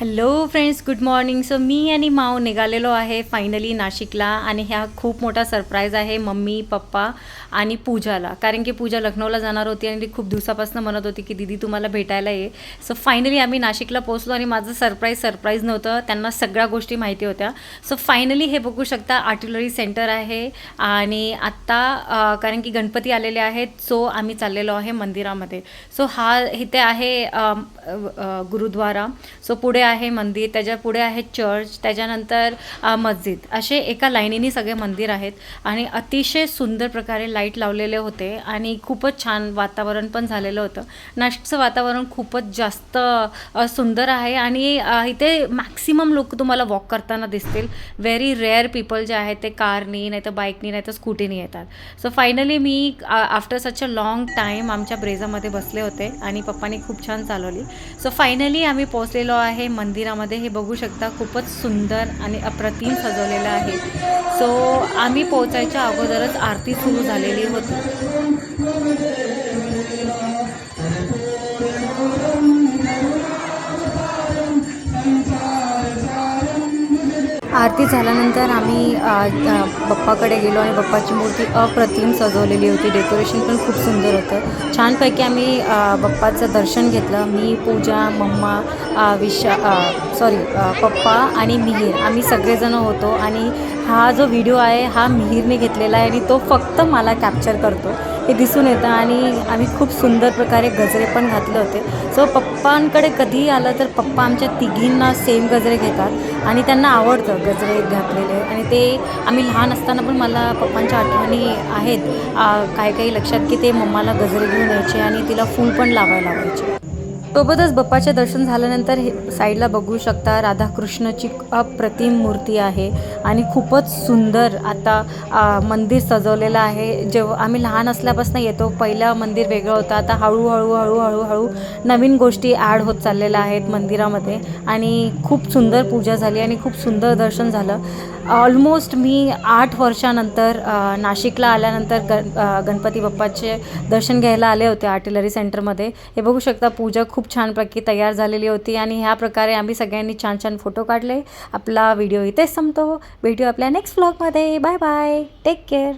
Hello friends good morning so मी आणि माव निघालेलो आहे फायनली नाशिकला आणि ह्या खूप मोठा सरप्राईज आहे मम्मी पप्पा आणि पूजाला. कारण की पूजा लखनौला जाणार होती आणि ती खूप दिवसापासून म्हणत होती की दीदी तुम्हाला भेटायला ये. सो फायनली आम्ही नाशिकला पोहोचलो आणि माझं सरप्राईज सरप्राईज नव्हतं. त्यांना सगळ्या गोष्टी माहिती होत्या. सो फायनली हे बघू शकता आर्टिलरी सेंटर आहे आणि आत्ता कारण की गणपती आलेले आहेत सो आम्ही चाललेलो आहे मंदिरामध्ये. सो हा इथे आहे गुरुद्वारा. सो पुढे आहे मंदिर त्याच्या पुढे आहे चर्च त्याच्यानंतर मस्जिद. असे एका लाईनीने सगळे मंदिर आहेत आणि अतिशय सुंदर प्रकारे लाइट लावलेले होते आणि खूपच छान वातावरण पण झालेलं होतं. नाशिकचं वातावरण खूपच जास्त सुंदर आहे आणि इथे मॅक्सिमम लोक तुम्हाला वॉक करताना दिसतील. व्हेरी रेअर पीपल जे आहेत ते कारनी नाही तर बाईकनी नाही तर स्कूटीनी येतात. So finally me after such a long time आमच्या ब्रेझामध्ये बसले होते आणि पप्पानी खूप छान चालवली. सो फायनली आम्ही पोहोचलेलो आहे मंदिरामध्ये. हे बघू शकता खूपच सुंदर आणि अप्रतिम सजवलेलं आहे. सो आम्ही पोहोचायच्या अगोदरच आरती सुरू झालेली होती. आरती झाल्यानंतर आम्ही बप्पाकडे गेलो आणि बप्पाची मूर्ती अप्रतिम सजवलेली होती. डेकोरेशन पण खूप सुंदर होतं. छानपैकी आम्ही बप्पाचं दर्शन घेतलं. मी पूजा मम्मा विशा सॉरी पप्पा आणि मिहीर. आम्ही सगळेजण होतो आणि हा जो व्हिडिओ आहे हा मिहीरने घेतलेला आहे आणि तो फक्त मला कॅप्चर करतो. हे दिसून येतं आणि आम्ही खूप सुंदर प्रकारे गजरे पण घातले होते. सो पप्पांकडे कधीही आलं तर पप्पा आमच्या तिघींना सेम गजरे घेतात आणि त्यांना आवडतं गजरे घातलेले. आणि ते आम्ही लहान असताना पण मला पप्पांच्या आठवणी आहेत. काही काही लक्षात की ते मम्माला गजरे घेऊन यायचे आणि तिला फूल पण लावायला लावायचे. सोबतच बाप्पाचे दर्शन झाल्यानंतर हे साईडला बघू शकता राधाकृष्णची अप्रतिम मूर्ती आहे आणि खूपच सुंदर आता मंदिर सजवलेलं आहे. जेव्हा आम्ही लहान असल्यापासून येतो पहिलं मंदिर वेगळं होतं. आता हळूहळू हळूहळू हळू नवीन गोष्टी ॲड होत चाललेल्या आहेत मंदिरामध्ये. आणि खूप सुंदर पूजा झाली आणि खूप सुंदर दर्शन झालं. ऑलमोस्ट मी आठ वर्षानंतर नाशिकला आल्यानंतर गण गणपती बाप्पाचे दर्शन घ्यायला आले होते आर्टिलरी सेंटरमध्ये हे बघू शकता पूजा खूप खूप छान प्रकारे तयार झालेली होती आणि ह्या प्रकारे आम्ही सगळ्यांनी छान छान फोटो काढले. आपला व्हिडिओ इथेच संपतो. भेटू आपल्या नेक्स्ट व्लॉगमध्ये बाय बाय टेक केअर